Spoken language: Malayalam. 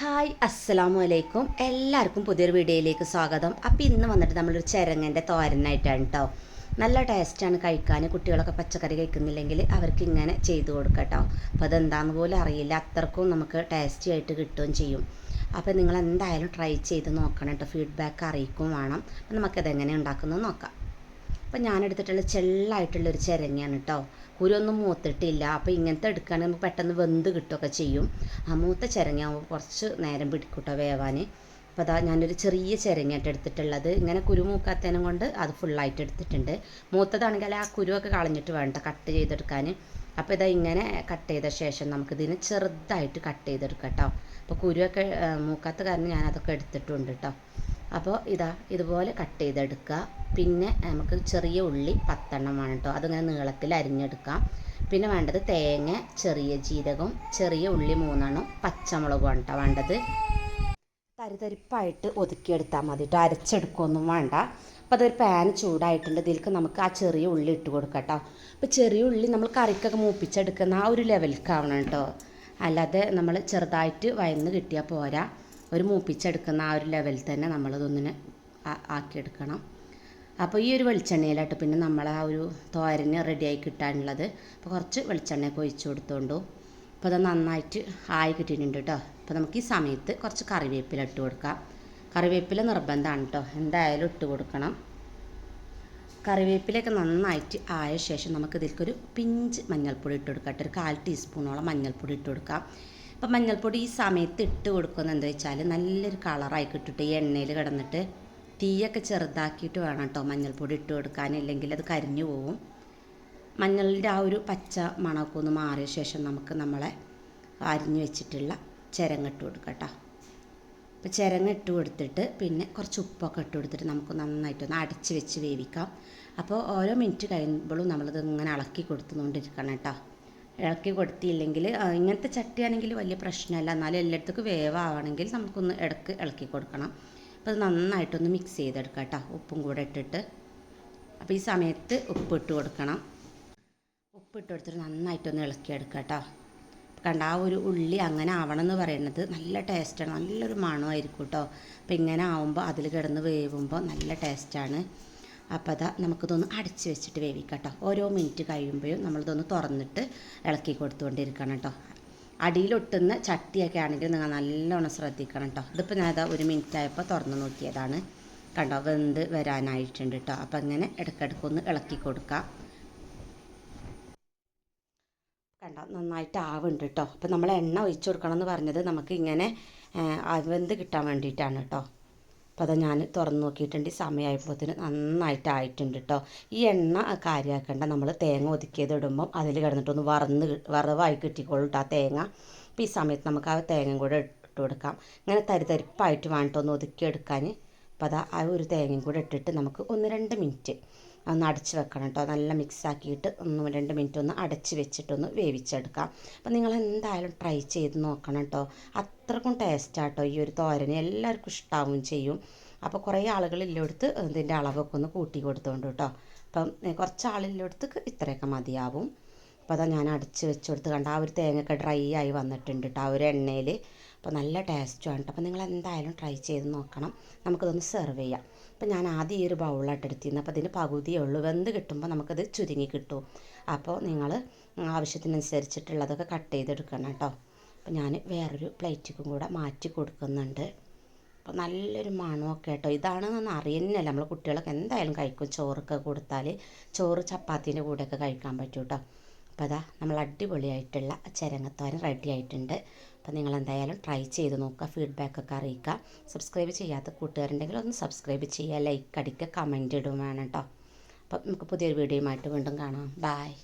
ഹായ് അസ്സലാമു അലൈക്കും. എല്ലാവർക്കും പുതിയൊരു വീഡിയോയിലേക്ക് സ്വാഗതം. അപ്പോൾ ഇന്ന് വന്നിട്ട് നമ്മളൊരു ചിരങ്ങന്റെ തോരനായിട്ടാണ് കേട്ടോ നല്ല ടേസ്റ്റാണ് കഴിക്കാൻ. കുട്ടികളൊക്കെ പച്ചക്കറി കഴിക്കുന്നില്ലെങ്കിൽ അവർക്ക് ഇങ്ങനെ ചെയ്തു കൊടുക്കാം കേട്ടോ അപ്പോൾ അതെന്താന്ന് പോലും അറിയില്ല. അത്രക്കും നമുക്ക് ടേസ്റ്റി ആയിട്ട് കിട്ടുകയും ചെയ്യും. അപ്പോൾ നിങ്ങൾ എന്തായാലും ട്രൈ ചെയ്ത് നോക്കണം കേട്ടോ ഫീഡ്ബാക്ക് അറിയിക്കും വേണം. അപ്പോൾ നമുക്കത് എങ്ങനെ ഉണ്ടാക്കുന്നത് നോക്കാം. അപ്പം ഞാൻ എടുത്തിട്ടുള്ള ചെള്ളായിട്ടുള്ളൊരു ചിരങ്ങയാണ് കേട്ടോ കുരുവൊന്നും മൂത്തിട്ടില്ല. അപ്പോൾ ഇങ്ങനത്തെ എടുക്കുകയാണെങ്കിൽ നമുക്ക് പെട്ടെന്ന് വെന്ത് കിട്ടുകയൊക്കെ ചെയ്യും. ആ മൂത്ത ചിരങ്ങയാകുമ്പോൾ കുറച്ച് നേരം പിടിക്കൂട്ടോ കേട്ടോ വേവാൻ അപ്പോൾ അതാ ഞാനൊരു ചെറിയ ചിരങ്ങയായിട്ട് എടുത്തിട്ടുള്ളത്. ഇങ്ങനെ കുരു മൂക്കാത്തതിനും കൊണ്ട് അത് ഫുള്ളായിട്ട് എടുത്തിട്ടുണ്ട്. മൂത്തതാണെങ്കിൽ ആ കുരുവൊക്കെ കളഞ്ഞിട്ട് വേണ്ട കട്ട് ചെയ്തെടുക്കാൻ അപ്പോൾ ഇതാ ഇങ്ങനെ കട്ട് ചെയ്ത ശേഷം നമുക്കിതിനെ ചെറുതായിട്ട് കട്ട് ചെയ്തെടുക്കാം കേട്ടോ അപ്പോൾ കുരുവൊക്കെ മൂക്കാത്ത കാരണം ഞാനതൊക്കെ എടുത്തിട്ടുണ്ട് കേട്ടോ അപ്പോൾ ഇതാ ഇതുപോലെ കട്ട് ചെയ്തെടുക്കുക. പിന്നെ നമുക്ക് ചെറിയ ഉള്ളി പത്തെണ്ണം വേണം കേട്ടോ അതിങ്ങനെ നീളത്തിൽ അരിഞ്ഞെടുക്കാം. പിന്നെ വേണ്ടത് തേങ്ങ ചെറിയ ജീരകം ചെറിയ ഉള്ളി മൂന്നെണ്ണം പച്ചമുളകും കേട്ടോ വേണ്ടത്. തരിതരിപ്പായിട്ട് ഒതുക്കിയെടുത്താൽ മതി കേട്ടോ അരച്ചെടുക്കുകയൊന്നും വേണ്ട. അപ്പോൾ അതൊരു പാൻ ചൂടായിട്ടുണ്ട്. ഇതിലേക്ക് നമുക്ക് ആ ചെറിയ ഉള്ളി ഇട്ട് കൊടുക്കാം കേട്ടോ അപ്പോൾ ചെറിയ ഉള്ളി നമ്മൾ കറിക്കൊക്കെ മൂപ്പിച്ചെടുക്കുന്ന ആ ഒരു ലെവലിലേക്കാവണം കേട്ടോ അല്ലാതെ നമ്മൾ ചെറുതായിട്ട് വയന്ന് കിട്ടിയാൽ പോരാ. ഒരു മൂപ്പിച്ചെടുക്കുന്ന ആ ഒരു ലെവലിൽ തന്നെ നമ്മളിതൊന്നിനെ ആക്കിയെടുക്കണം. അപ്പോൾ ഈ ഒരു വെളിച്ചെണ്ണയിലായിട്ട് പിന്നെ നമ്മൾ ആ ഒരു തോരന് റെഡിയായി കിട്ടാനുള്ളത്. അപ്പോൾ കുറച്ച് വെളിച്ചെണ്ണയൊക്കെ ഒഴിച്ച് കൊടുത്തോണ്ടു. അപ്പോൾ അത് നന്നായിട്ട് ആയി കിട്ടിയിട്ടുണ്ട് കേട്ടോ അപ്പോൾ നമുക്ക് ഈ സമയത്ത് കുറച്ച് കറിവേപ്പില ഇട്ട് കൊടുക്കാം. കറിവേപ്പില നിർബന്ധമാണ് കേട്ടോ എന്തായാലും ഇട്ട് കൊടുക്കണം. കറിവേപ്പിലയൊക്കെ നന്നായിട്ട് ആയ ശേഷം നമുക്ക് ഇതിലേക്കൊരു പിഞ്ച് മഞ്ഞൾപ്പൊടി ഇട്ട് കൊടുക്കാം കേട്ടോ ഒരു കാൽ ടീസ്പൂണോളം മഞ്ഞൾപ്പൊടി ഇട്ട് കൊടുക്കാം. അപ്പം മഞ്ഞൾപ്പൊടി ഈ സമയത്ത് ഇട്ട് കൊടുക്കുന്നത് എന്താ വെച്ചാൽ നല്ലൊരു കളറായി കിട്ടിട്ട് ഈ എണ്ണയിൽ കിടന്നിട്ട് തീയൊക്കെ ചെറുതാക്കിയിട്ട് വേണം കേട്ടോ മഞ്ഞൾപ്പൊടി ഇട്ട് കൊടുക്കാൻ. ഇല്ലെങ്കിൽ അത് കരിഞ്ഞു പോവും. മഞ്ഞളിന്റെ ആ ഒരു പച്ച മണമൊക്കെ ഒന്ന് മാറിയ ശേഷം നമുക്ക് നമ്മളെ അരിഞ്ഞു വെച്ചിട്ടുള്ള ചിരങ്ങിട്ട് കൊടുക്കാം കേട്ടോ. അപ്പോൾ ചിരങ്ങ ഇട്ട് കൊടുത്തിട്ട് പിന്നെ കുറച്ച് ഉപ്പൊക്കെ ഇട്ട് കൊടുത്തിട്ട് നമുക്ക് നന്നായിട്ടൊന്ന് അടച്ച് വെച്ച് വേവിക്കാം. അപ്പോൾ ഓരോ മിനിറ്റ് കഴിയുമ്പോഴും നമ്മളിത് ഇങ്ങനെ ഇളക്കി കൊടുത്തുകൊണ്ടിരിക്കണം കേട്ടോ. ഇളക്കി കൊടുത്തില്ലെങ്കിൽ ഇങ്ങനത്തെ ചട്ടിയാണെങ്കിൽ വലിയ പ്രശ്നമല്ല. എന്നാലും എല്ലായിടത്തേക്കും വേവാണെങ്കിൽ നമുക്കൊന്ന് ഇടയ്ക്ക് ഇളക്കി കൊടുക്കണം. അപ്പോൾ അത് നന്നായിട്ടൊന്ന് മിക്സ് ചെയ്തെടുക്കാം കേട്ടോ. ഉപ്പും കൂടെ ഇട്ടിട്ട്. അപ്പോൾ ഈ സമയത്ത് ഉപ്പ് ഇട്ട് കൊടുക്കണം. ഉപ്പ് ഇട്ട് കൊടുത്തിട്ട് നന്നായിട്ടൊന്ന് ഇളക്കിയെടുക്കുക കേട്ടോ. കണ്ട ആ ഒരു ഉള്ളി അങ്ങനെ ആവണം എന്ന് പറയുന്നത് നല്ല ടേസ്റ്റാണ് നല്ലൊരു മണമായിരിക്കും കേട്ടോ. അപ്പോൾ ഇങ്ങനെ ആവുമ്പോൾ അതിൽ കിടന്ന് വേവുമ്പോൾ നല്ല ടേസ്റ്റാണ് അപ്പോൾ അതാ നമുക്കിതൊന്ന് അടച്ച് വെച്ചിട്ട് വേവിക്കാം കേട്ടോ ഓരോ മിനിറ്റ് കഴിയുമ്പോഴും നമ്മളിതൊന്ന് തുറന്നിട്ട് ഇളക്കി കൊടുത്തുകൊണ്ടിരിക്കണം കേട്ടോ. അടിയിലൊട്ടുന്ന ചട്ടിയൊക്കെ ആണെങ്കിൽ നിങ്ങൾ നല്ലോണം ശ്രദ്ധിക്കണം കേട്ടോ. ഇതിപ്പോൾ ഞാൻ അതാ ഒരു മിനിറ്റ് ആയപ്പോൾ തുറന്ന് നോക്കിയതാണ്. കണ്ടോ വെന്ത് വരാനായിട്ടുണ്ട് കേട്ടോ. അപ്പം ഇങ്ങനെ ഇടയ്ക്കിടയ്ക്കൊന്ന് ഇളക്കി കൊടുക്കാം. കണ്ട നന്നായിട്ട് ആവുണ്ട് കേട്ടോ. അപ്പോൾ നമ്മൾ എണ്ണ ഒഴിച്ചു കൊടുക്കണം എന്ന് പറഞ്ഞത് നമുക്ക് ഇങ്ങനെ വെന്ത് കിട്ടാൻ വേണ്ടിയിട്ടാണ് കേട്ടോ. അപ്പോൾ അത് ഞാൻ തുറന്ന് നോക്കിയിട്ടുണ്ട്. സമയമായപ്പോത്തിന് നന്നായിട്ട് ആയിട്ടുണ്ട് കേട്ടോ ഈ എണ്ണ കാര്യമാക്കേണ്ട നമ്മൾ തേങ്ങ ഒതുക്കിയത് ഇടുമ്പം അതിൽ കിടന്നിട്ടൊന്ന് വറന്ന് വറവായി കിട്ടിക്കോളും കേട്ടോ ആ തേങ്ങ. അപ്പോൾ ഈ സമയത്ത് നമുക്ക് ആ തേങ്ങയും കൂടെ ഇട്ട് കൊടുക്കാം. ഇങ്ങനെ തരിതരിപ്പായിട്ട് വേണ്ടിട്ടൊന്ന് ഒതുക്കിയെടുക്കാൻ അപ്പോൾ അതാ ആ ഒരു തേങ്ങയും കൂടെ ഇട്ടിട്ട് നമുക്ക് ഒന്ന് രണ്ട് മിനിറ്റ് ഒന്ന് അടച്ച് വെക്കണം കേട്ടോ. നല്ല മിക്സ് ആക്കിയിട്ട് ഒന്ന് രണ്ട് മിനിറ്റ് ഒന്ന് അടച്ച് വെച്ചിട്ടൊന്ന് വേവിച്ചെടുക്കാം. അപ്പം നിങ്ങൾ എന്തായാലും ട്രൈ ചെയ്ത് നോക്കണം കേട്ടോ. അത്രക്കും ടേസ്റ്റാട്ടോ ഈ ഒരു തോരന് എല്ലാവർക്കും ഇഷ്ടാവും ചെയ്യും. അപ്പോൾ കുറേ ആളുകളില്ലെടുത്ത് ഇതിന്റെ അളവൊക്കെ ഒന്ന് കൂട്ടി കൊടുത്തോണ്ട് കേട്ടോ. അപ്പം കുറച്ച് ആളില്ലെടുത്ത് ഇത്രയൊക്കെ മതിയാവും. അപ്പോൾ അതാ ഞാൻ അടച്ച് വെച്ച് കൊടുത്ത് കണ്ട ആ ഒരു തേങ്ങയൊക്കെ ഡ്രൈ ആയി വന്നിട്ടുണ്ട് കേട്ടോ ആ ഒരു എണ്ണയിൽ അപ്പോൾ നല്ല ടേസ്റ്റുമാണ് കേട്ടോ അപ്പോൾ നിങ്ങൾ എന്തായാലും ട്രൈ ചെയ്ത് നോക്കണം. നമുക്കതൊന്ന് സെർവ് ചെയ്യാം. അപ്പോൾ ഞാൻ ആദ്യം ഈ ഒരു ബൗളായിട്ട് എടുത്തിരുന്നു. അപ്പോൾ അതിന് പകുതിയേ ഉള്ളൂ. വെന്ത് കിട്ടുമ്പോൾ നമുക്കത് ചുരുങ്ങി കിട്ടും. അപ്പോൾ നിങ്ങൾ ആവശ്യത്തിനനുസരിച്ചിട്ടുള്ളതൊക്കെ കട്ട് ചെയ്തെടുക്കണം കേട്ടോ അപ്പോൾ ഞാൻ വേറൊരു പ്ലേറ്റിക്കും കൂടെ മാറ്റി കൊടുക്കുന്നുണ്ട്. അപ്പോൾ നല്ലൊരു മണമൊക്കെ കേട്ടോ ഇതാണെന്നൊന്നും അറിയുന്നില്ല. നമ്മൾ കുട്ടികളൊക്കെ എന്തായാലും കഴിക്കും. ചോറൊക്കെ കൊടുത്താൽ ചോറ് ചപ്പാത്തിന്റെ കൂടെയൊക്കെ കഴിക്കാൻ പറ്റും കേട്ടോ അപ്പോൾ അതാ നമ്മൾ അടിപൊളിയായിട്ടുള്ള ചരങ്ങത്തോരൻ റെഡി ആയിട്ടുണ്ട്. അപ്പോൾ നിങ്ങൾ എന്തായാലും ട്രൈ ചെയ്ത് നോക്കുക ഫീഡ്ബാക്കൊക്കെ അറിയിക്കുക. സബ്സ്ക്രൈബ് ചെയ്യാത്ത കൂട്ടുകാരുണ്ടെങ്കിൽ ഒന്ന് സബ്സ്ക്രൈബ് ചെയ്യുക ലൈക്ക് അടിക്കുക കമന്റ് ഇടും വേണം കേട്ടോ അപ്പം നമുക്ക് പുതിയൊരു വീഡിയോയുമായിട്ട് വീണ്ടും കാണാം. ബായ്